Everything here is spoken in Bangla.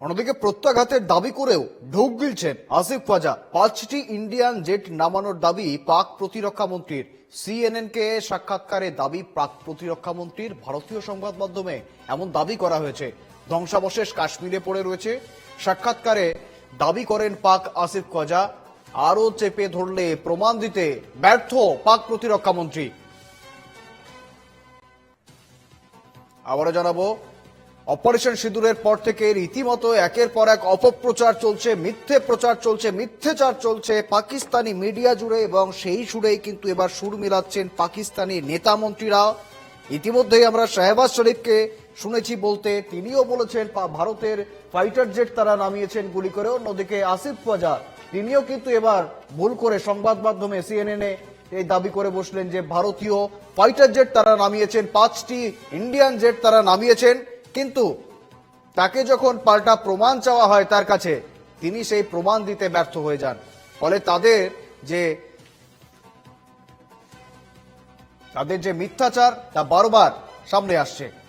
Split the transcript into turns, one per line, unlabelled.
অন্যদিকে প্রত্যাঘাতের দাবি করেও ঢোক গিলছেন আসিফ ওয়াজা পাঁচটি ইন্ডিয়ান জেট নামানোর দাবি পাক প্রতিরক্ষা মন্ত্রীর। সিএনএন কে সাক্ষাৎকারে দাবি পাক প্রতিরক্ষা মন্ত্রীর ভারতীয় সংবাদ মাধ্যমে এমন দাবি করা হয়েছে। ধ্বংসাবশেষ কাশ্মীরে পড়ে রয়েছে। সাক্ষাৎকারে দাবি করেন পাক আসিফ ওয়াজা আরও চেপে ধরলে প্রমাণ দিতে ব্যর্থ পাক প্রতিরক্ষা মন্ত্রী। আবারও জানাব অপারেশন সিঁদুরের পর থেকে রীতিমতো একের পর এক অপপ্রচার চলছে, মিথ্যে প্রচার চলছে, মিথ্যেচার চলছে পাকিস্তানি মিডিয়া জুড়ে এবং সেই সুরেই কিন্তু এবার সুর মিলাচ্ছেন পাকিস্তানি নেতা মন্ত্রীরা। ইতিমধ্যেই আমরা শাহবাজ শরীফকে শুনেছি বলতে, তিনিও বলেছেন ভারতের ফাইটার জেট তারা নামিয়েছেন গুলি করে অন্যদিকে আসিফ ওয়াজা তিনিও কিন্তু এবার ভুল করে সংবাদ মাধ্যমে সিএনএনে এই দাবি করে বসলেন যে ভারতীয় ফাইটার জেট তারা নামিয়েছেন, পাঁচটি ইন্ডিয়ান জেট তারা নামিয়েছেন। কিন্তু তাকে যখন পাল্টা প্রমাণ চাওয়া হয় তার কাছে, তিনি সেই প্রমাণ দিতে ব্যর্থ হয়ে যান। ফলে তাদের যে তাদের যে মিথ্যাচার, তা বারবার সামনে আসছে।